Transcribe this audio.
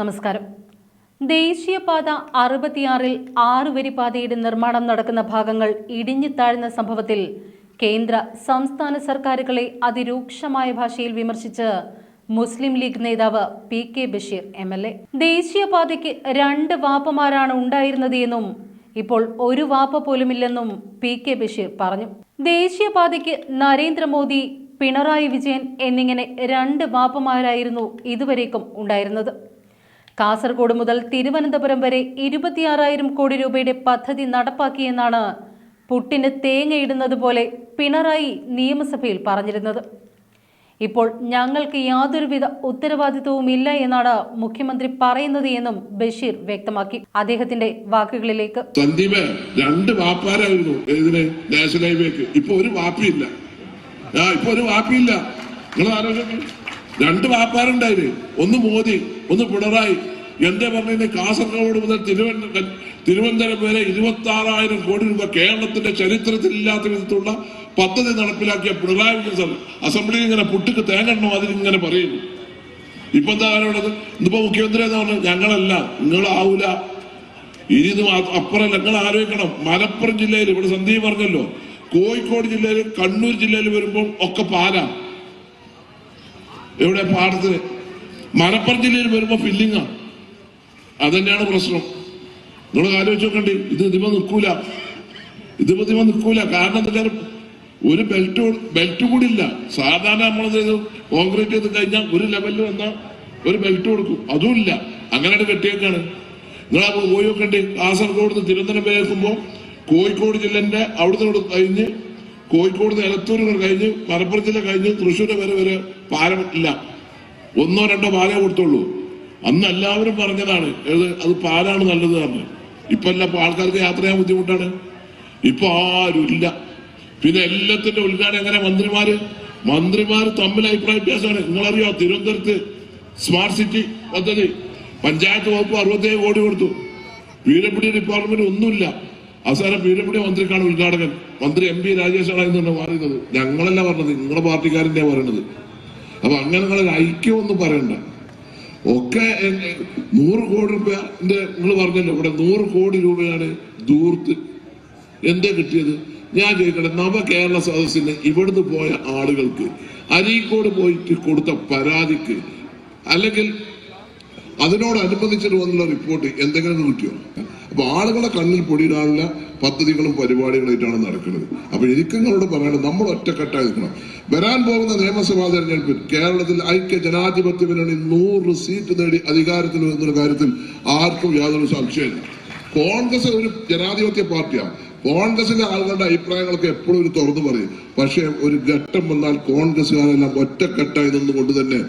നമസ്കാരം. ദേശീയപാത അറുപത്തിയാറിൽ ആറുവരി പാതയുടെ നിർമ്മാണം നടക്കുന്ന ഭാഗങ്ങൾ ഇടിഞ്ഞു താഴ്ന്ന സംഭവത്തിൽ കേന്ദ്ര സംസ്ഥാന സർക്കാരുകളെ അതിരൂക്ഷമായ ഭാഷയിൽ വിമർശിച്ച് മുസ്ലിം ലീഗ് നേതാവ് P K Basheer M L A. ദേശീയപാതയ്ക്ക് രണ്ട് വാപ്പമാരാണ് ഉണ്ടായിരുന്നത് എന്നും ഇപ്പോൾ ഒരു വാപ്പ പോലുമില്ലെന്നും പി കെ ബഷീർ പറഞ്ഞു. ദേശീയപാതയ്ക്ക് നരേന്ദ്രമോദി പിണറായി വിജയൻ എന്നിങ്ങനെ രണ്ട് വാപ്പമാരായിരുന്നു ഇതുവരേക്കും ഉണ്ടായിരുന്നത്. കാസർഗോഡ് മുതൽ തിരുവനന്തപുരം വരെ ഇരുപത്തിയാറായിരം കോടി രൂപയുടെ പദ്ധതി നടപ്പാക്കിയെന്നാണ് പുട്ടിന് തേങ്ങയിടുന്നത് പോലെ പിണറായി നിയമസഭയിൽ പറഞ്ഞിരുന്നത്. ഇപ്പോൾ ഞങ്ങൾക്ക് യാതൊരുവിധ ഉത്തരവാദിത്വവും ഇല്ല എന്നാണ് മുഖ്യമന്ത്രി പറയുന്നത് എന്നും ബഷീർ വ്യക്തമാക്കി. അദ്ദേഹത്തിന്റെ വാക്കുകളിലേക്ക്. സന്ദീപ് രണ്ട് വാപ്പാരായിരുന്നു ഇപ്പൊ ഒരു വാപ്പിയില്ല. ആ ഇപ്പൊ ഒരു വാപ്പിയില്ല. നിങ്ങൾ രണ്ട് വാപ്പാരുണ്ടായിന്. ഒന്ന് മോദി ഒന്ന് പിണറായി. എന്റെ പറഞ്ഞ കാസർഗോഡ് മുതൽ തിരുവനന്തപുരം തിരുവനന്തപുരം വരെ ഇരുപത്തി ആറായിരം കോടി രൂപ കേരളത്തിന്റെ ചരിത്രത്തിൽ ഇല്ലാത്ത വിധത്തിലുള്ള പദ്ധതി നടപ്പിലാക്കിയ പിണറായി വിജയൻ അസംബ്ലിയിൽ ഇങ്ങനെ പുട്ടിക്ക് തേങ്ങണ്ണോ അതിലിങ്ങനെ പറയുന്നു. ഇപ്പൊ എന്താ പറയുന്നത് ഇന്നിപ്പോ മുഖ്യമന്ത്രി എന്താ പറഞ്ഞത്? ഞങ്ങളല്ല നിങ്ങളാവൂല ഇനി അപ്പുറം ഞങ്ങൾ ആലോചിക്കണം. മലപ്പുറം ജില്ലയിൽ ഇവിടെ സന്ദീപ് പറഞ്ഞല്ലോ കോഴിക്കോട് ജില്ലയിൽ കണ്ണൂർ ജില്ലയിൽ വരുമ്പോൾ ഒക്കെ പാലാ. എവിടെ പാടത്തിന് മലപ്പുറം ജില്ലയിൽ വരുമ്പോൾ ഫില്ലിങ്ങാ അതന്നെയാണ് പ്രശ്നം. നിങ്ങൾ ആലോചിച്ച് നോക്കണ്ടി. ഇത് ഇതിമ നിൽക്കൂല. ഇതിപ്പോ ഇതിമ നിൽക്കൂല. കാരണം എന്താ ഒരു ബെൽറ്റ് ബെൽറ്റ് കൂടി ഇല്ല. സാധാരണ നമ്മൾ കോൺക്രീറ്റ് ചെയ്ത് കഴിഞ്ഞാൽ ഒരു ലെവലിൽ വന്നാൽ ഒരു ബെൽറ്റ് കൊടുക്കും. അതും ഇല്ല. അങ്ങനെ കെട്ടിയേക്കാണ്. നിങ്ങളാ പോയി നോക്കണ്ടി. കാസർഗോഡ് നിന്ന് തിരുവനന്തപുരം വരെ എത്തുമ്പോൾ കോഴിക്കോട് ജില്ലന്റെ അവിടുന്ന് കഴിഞ്ഞ് കോഴിക്കോട് നിന്ന് കഴിഞ്ഞ് മലപ്പുറം ജില്ല കഴിഞ്ഞ് തൃശ്ശൂർ വരെ വരെ പാലം ഇല്ല. ഒന്നോ രണ്ടോ പാലേ കൊടുത്തുള്ളൂ. അന്ന് എല്ലാവരും പറഞ്ഞതാണ് അത് പാലാണ് നല്ലത് എന്ന്. ഇപ്പൊ എല്ലാ ആൾക്കാർക്ക് യാത്ര ചെയ്യാൻ ബുദ്ധിമുട്ടാണ്. ഇപ്പൊ ആരും ഇല്ല പിന്നെ എല്ലാത്തിന്റെ ഉദ്ഘാടനം എങ്ങനെ മന്ത്രിമാര്? മന്ത്രിമാർ തമ്മിൽ അഭിപ്രായ വ്യത്യാസമാണ്. നിങ്ങളറിയോ തിരുവനന്തപുരത്ത് സ്മാർട്ട് സിറ്റി പദ്ധതി പഞ്ചായത്ത് വകുപ്പ് അറുപത്തേഴ് കോടി കൊടുത്തു. പീരപ്പിടി ഡിപ്പാർട്ട്മെന്റ് ഒന്നുമില്ല. അവസാനം പീരപ്പിടി മന്ത്രിക്കാണ് ഉദ്ഘാടകൻ. മന്ത്രി എം പി രാജേഷാണ് എന്നാണ് പറയുന്നത്. ഞങ്ങളല്ല പറഞ്ഞത്. നിങ്ങളുടെ പാർട്ടിക്കാരന്റെ പറയുന്നത് അപ്പൊ അങ്ങനെ നിങ്ങളൊരു ഐക്യമൊന്നും പറയണ്ട. ഒക്കെ നൂറ് കോടി രൂപന്റെ നിങ്ങൾ പറഞ്ഞല്ലോ ഇവിടെ നൂറ് കോടി രൂപയാണ് ദൂർത്ത്. എന്താ കിട്ടിയത്? ഞാൻ ചോദിക്കട്ടെ നവ കേരള സദസ്സിന് ഇവിടുന്ന് പോയ ആളുകൾക്ക് അരീക്കോട് പോയിട്ട് കൊടുത്ത പരാതിക്ക് അല്ലെങ്കിൽ അതിനോടനുബന്ധിച്ചിട്ട് വന്നുള്ള റിപ്പോർട്ട് എന്തെങ്കിലും കിട്ടിയോ? അപ്പൊ ആളുകളെ കണ്ണിൽ പൊടിയിടാനുള്ള പദ്ധതികളും പരിപാടികളായിട്ടാണ് നടക്കുന്നത്. അപ്പൊ എനിക്ക് നിങ്ങളോട് പറയണം നമ്മൾ ഒറ്റക്കെട്ടായി നിൽക്കണം. വരാൻ പോകുന്ന നിയമസഭാ തെരഞ്ഞെടുപ്പിൽ കേരളത്തിൽ ഐക്യ ജനാധിപത്യ മുന്നണി നൂറ് സീറ്റ് നേടി അധികാരത്തിൽ വരുന്ന കാര്യത്തിൽ ആർക്കും യാതൊരു സംശയമില്ല കോൺഗ്രസ് ഒരു ജനാധിപത്യ പാർട്ടിയാണ്. കോൺഗ്രസിലെ ആളുകളുടെ അഭിപ്രായങ്ങളൊക്കെ എപ്പോഴും ഒരു തുറന്നു പറയും. പക്ഷേ ഒരു ഘട്ടം വന്നാൽ കോൺഗ്രസ്സുകാരെല്ലാം ഒറ്റക്കെട്ടായി നിന്നുകൊണ്ട് തന്നെ